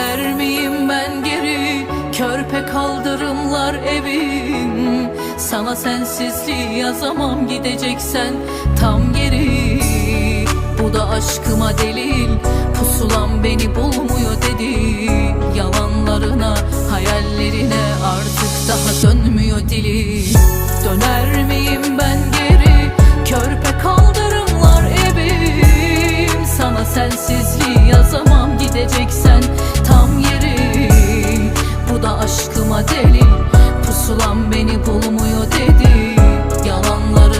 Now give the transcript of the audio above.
Döner miyim ben geri? Körpe kaldırımlar evim. Sana sensizliği yazamam gideceksen tam geri. Bu da aşkıma delil Pusulam beni bulmuyor dedi. Yalanlarına hayallerine artık daha dönmüyor dili. Döner miyim ben geri? Körpe kaldırımlar evim. Sana sensiz deli